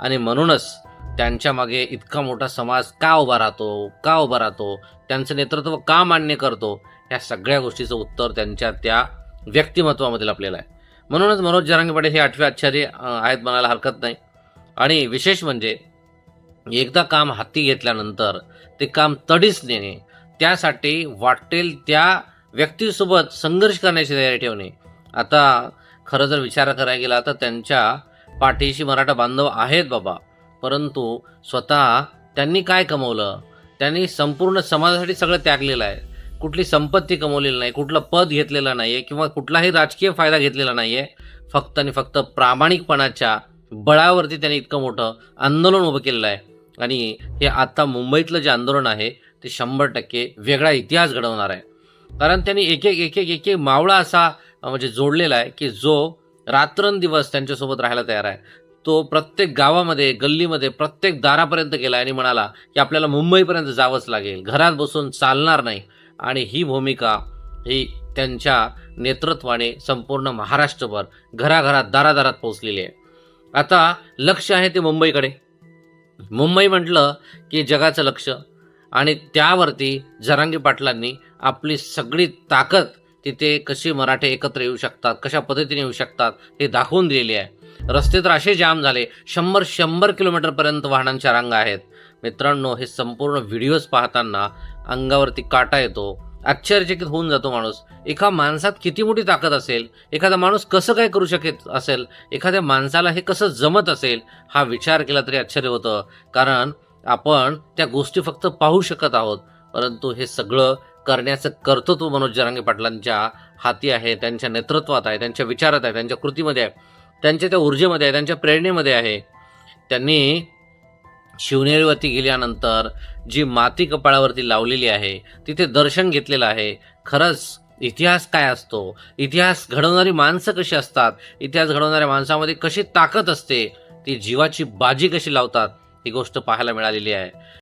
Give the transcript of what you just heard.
आणि म्हणूनच त्यांच्या मागे इतका मोठा समाज का उभा राहतो का उभा राहतो त्यांचं नेतृत्व का मान्य करतो या सगळ्या गोष्टीचं उत्तर त्यांच्या त्या व्यक्तिमत्वामधील आपल्याला आहे. म्हणूनच मनोज जरांगे पाटील हे आठवे आचार्य आहेत म्हणायला हरकत नाही. आणि विशेष म्हणजे एकदा काम हाती घेतल्यानंतर ते काम तडीच नेणे त्यासाठी वाटेल त्या व्यक्तीसोबत संघर्ष करण्याची तयारी ठेवणे. आता खरं जर विचार करायला गेला तर त्यांच्या पाठीशी मराठा बांधव आहेत बाबा. परंतु स्वतः त्यांनी काय कमवलं? त्यांनी संपूर्ण समाजासाठी सगळं त्यागलेलं आहे. कुठली संपत्ती कमवलेली नाही कुठलं पद घेतलेलं नाही आहे किंवा कुठलाही राजकीय फायदा घेतलेला नाही आहे फक्त आणि फक्त प्रामाणिकपणाच्या बळावरती त्यांनी इतकं मोठं आंदोलन उभं केलेलं आहे. आणि हे आत्ता मुंबईतलं जे आंदोलन आहे ते शंभर टक्के वेगळा इतिहास घडवणार आहे. कारण त्यांनी एक एक एक एक एक एक मावळा असा म्हणजे जोडलेला आहे की जो रात्रंदिवस त्यांच्यासोबत राहायला तयार आहे. तो प्रत्येक गावामध्ये गल्लीमध्ये प्रत्येक दारापर्यंत गेला आणि म्हणाला की आपल्याला मुंबईपर्यंत जावंच लागेल. घरात बसून चालणार नाही. आणि ही भूमिका ही त्यांच्या नेतृत्वाने संपूर्ण महाराष्ट्रभर घराघरात दारादारात पोहोचलेली आहे. आता लक्ष आहे ते मुंबईकडे. मुंबई म्हटलं की जगाचं लक्ष. आणि त्यावरती जरांगी पाटलांनी आपली सगळी ताकद तिथे कशी मराठे एकत्र येऊ शकतात कशा पद्धतीने येऊ शकतात हे दाखवून दिलेली आहे. रस्ते तर असे जाम झाले शंभर शंभर किलोमीटरपर्यंत वाहनांच्या रांगा आहेत. मित्रांनो हे संपूर्ण व्हिडिओज पाहताना अंगावरती काटा येतो. आश्चर्यचकित होऊन जातो माणूस. एका माणसात किती मोठी ताकद असेल? एखादा माणूस कसं काय करू शकत असेल? एखाद्या माणसाला हे कसं जमत असेल? हा विचार केला तरी आश्चर्य होतं. कारण आपण त्या गोष्टी फक्त पाहू शकत आहोत. परंतु हे सगळं करण्याचं कर्तृत्व मनोज जरांगे पाटलांच्या हाती आहे त्यांच्या नेतृत्वात आहे त्यांच्या विचारात आहे त्यांच्या कृतीमध्ये आहे त्यांच्या त्या ऊर्जेमध्ये आहे त्यांच्या प्रेरणेमध्ये आहे. त्यांनी शिवनेरीवरती गेल्यानंतर जी माती कपाळावरती लावलेली आहे तिथे दर्शन घेतलेलं आहे. खरंच इतिहास काय असतो? इतिहास घडवणारी माणसं कशी असतात? इतिहास घडवणाऱ्या माणसामध्ये कशी ताकद असते? ती जीवाची बाजी कशी लावतात? ही गोष्ट पाहायला मिळालेली आहे.